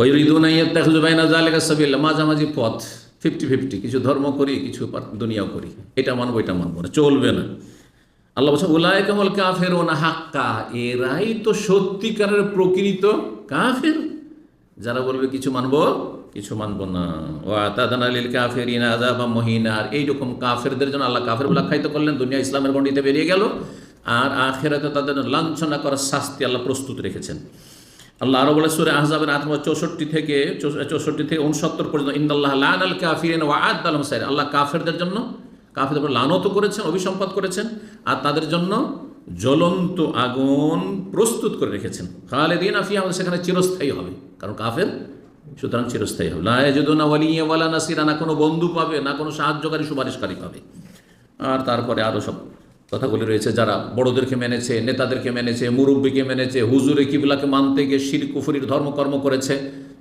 ওই রিদুনাইয়াত দেখুজুবাইনা জালেকা সাবিল্লা মাঝামাঝি পথ ফিফটি ফিফটি কিছু ধর্ম করি, কিছু দুনিয়াও করি। এটা মানবো এটা মানবো না, চলবে না। আল্লাহ বলছে ওলাই কেমল কাফের না হাক্কা এরাই তো সত্যিকারের প্রকৃত কাফের। যারা বলবে, কিছু মানবো কিছু মানবো না। ও আতাদান আলিল কাফের ইনাজা বা মহিনার এইরকম কাফেরদের জন্য আল্লাহ কাফের আখ্যায়িত করলেন, দুনিয়া ইসলামের গণ্ডিতে বেরিয়ে গেল। আর আখেরাতে তাদের লাঞ্ছনা করার শাস্তি আল্লাহ প্রস্তুত রেখেছেন। আল্লাহ আরও বলে, সুরে আহজাবের আত্ম চৌষট্টি থেকে চৌষট্টি থেকে উনসত্তর পর্যন্ত ইন্দাল্লাহ লান আল কাফিরিন ওয়া আদ আল হুসাইন আল্লাহ কাফেরদের জন্য, কাফেরদের উপর লানত করেছেন অভিসম্পাদ করেছেন, আর তাদের জন্য জ্বলন্ত আগুন প্রস্তুত করে রেখেছেন। খালেদিন আফিয়া আমাদের সেখানে চিরস্থায়ী হবে। কারণ কাফের, সুতরাং চিরস্থায়ী হবে। লা যদি না ওয়ালিয়া ওয়ালা নাসিরা, না কোনো বন্ধু পাবে, না কোনো সাহায্যকারী সুপারিশকারী পাবে। আর তারপরে আরও সব কথাগুলি রয়েছে, যারা বড়দেরকে মেনেছে, নেতাদেরকে মেনেছে, মুরব্বীকে মেনেছে, হুজুরে কিবলাকে মানতে গিয়ে শির কুফুরির ধর্মকর্ম করেছে,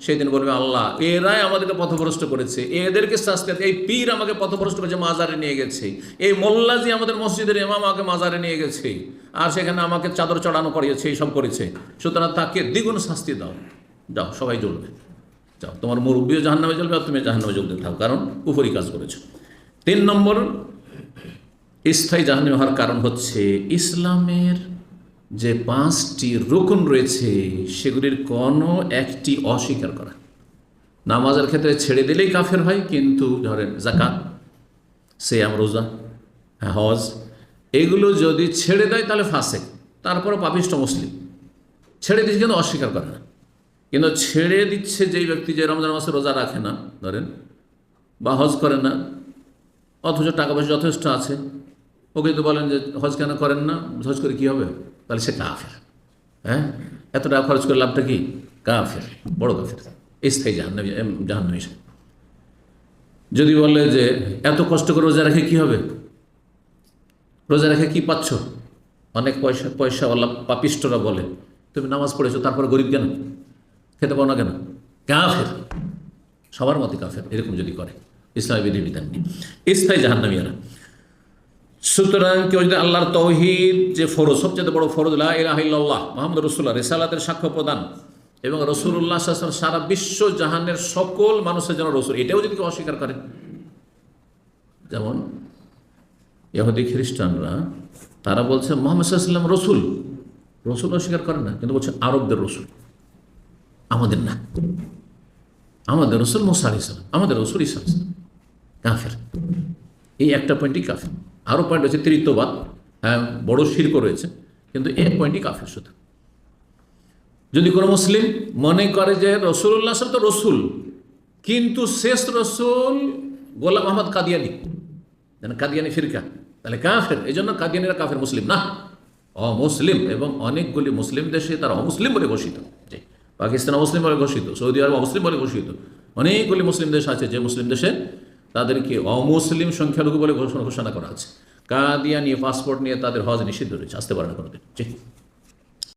সেই দিন বলবে, আল্লাহ, এরাই আমাদেরকে পথভ্রষ্ট করেছে। এদেরকে শাস্তি এই পীর আমাকে পথভ্রষ্ট করেছে, মাজারে নিয়ে গেছে। এই মোল্লাজি আমাদের মসজিদের ইমাম আমাকে মাজারে নিয়ে গেছে। আর সেখানে আমাকে চাদর চড়ানো করিয়েছে এইসব করেছে। সুতরাং তাকে দ্বিগুণ শাস্তি দাও। যাও, সবাই জ্বলবে। যাও, তোমার মুরব্বীও জাহান্নামে জ্বলবে আর তুমি জাহান্নামে দিতে থাকো, কারণ কুফুরি কাজ করেছ। তিন নম্বর স্থায়ী জাহান্নামে হওয়ার কারণ হচ্ছে ইসলামের যে পাঁচটি রুকন রয়েছে, সেগুলির কোনো একটি অস্বীকার করা। নামাজের ক্ষেত্রে ছেড়ে দিলেই কাফের হয়, কিন্তু ধরেন জাকাত সেয়াম, রোজা, হজ, এগুলো যদি ছেড়ে দেয় তাহলে ফাঁসে তারপরে পাপিষ্ট মুসলিম। ছেড়ে দিচ্ছে কিন্তু অস্বীকার করে না। কিন্তু ছেড়ে দিচ্ছে যেই ব্যক্তি যে রমজান মাসে রোজা রাখে না, ধরেন, বা হজ করে না, অথচ টাকা পয়সা যথেষ্ট আছে ওকে যদি বলেন যে হজ কেন করেন না? হজ করে কী হবে? তাহলে সে কাফের। হ্যাঁ? এত টাকা খরচ করে লাভটা কি? কাফের। বড় কাফের। স্থায়ী জাহান্নাবি জাহান্নাবি যদি বলে যে এত কষ্ট করে রোজা রেখে কি হবে? রোজা রেখে কী পাচ্ছ? অনেক পয়সা, পয়সাওয়ালা পাপিষ্টরা বলে, তুমি নামাজ পড়েছো, তারপর গরিব কেন? খেতে পাও না কেন? কাফের। সবার মতে কাফের, এরকম যদি করে। ইসলামী বিধিবিধান নিয়ে। স্থায়ী জাহান্নামীরা সুতরাং কেউ যদি আল্লাহর তৌহিদ, যে ফরজ, সবচেয়ে বড় ফরজ লাহ মোহাম্মদ রসুল্লাহ রেসালাতের সাক্ষ্য প্রদান, এবং রসুল্লাহ সারা বিশ্ব জাহানের সকল মানুষের জন্য রসুল, এটাও যদি কেউ অস্বীকার করে। যেমন ইহুদি খ্রিস্টানরা, তারা বলছে মোহাম্মদ সাল্লাম রসুল। রসুল অস্বীকার করে না, কিন্তু বলছে আরবদের রসুল। আমাদের না। আমাদের রসুল মোসা আলি আমাদের রসুল ইসা কাফের। এই একটা পয়েন্টই কাফের। আরও পয়েন্ট রয়েছে তৃতীয়বাদ হ্যাঁ বড় শিল্প রয়েছে, কিন্তু এই পয়েন্টই কাফের শুধু। যদি কোনো মুসলিম মনে করে যে রসুল্লাহ সাহেব তো রসুল, কিন্তু শেষ রসুল গোলাম আহমদ কাদিয়ানি, যেন কাদিয়ানি ফিরকা, তাহলে কাফের এই জন্য কাদিয়ানিরা কাফের মুসলিম না। অমুসলিম এবং অনেকগুলি মুসলিম দেশে তারা অমুসলিম বলে ঘোষিত। জি, পাকিস্তান অমুসলিম বলে ঘোষিত, সৌদি আরব অমুসলিম বলে ঘোষিত। অনেকগুলি মুসলিম দেশ আছে যে মুসলিম দেশে তাদেরকে অমুসলিম সংখ্যালঘু বলে ঘোষণা ঘোষণা করা আছে। কাদিয়া নিয়ে পাসপোর্ট নিয়ে তাদের হজ নিষিদ্ধ রয়েছে। আসতে পারে না কোনোদিন।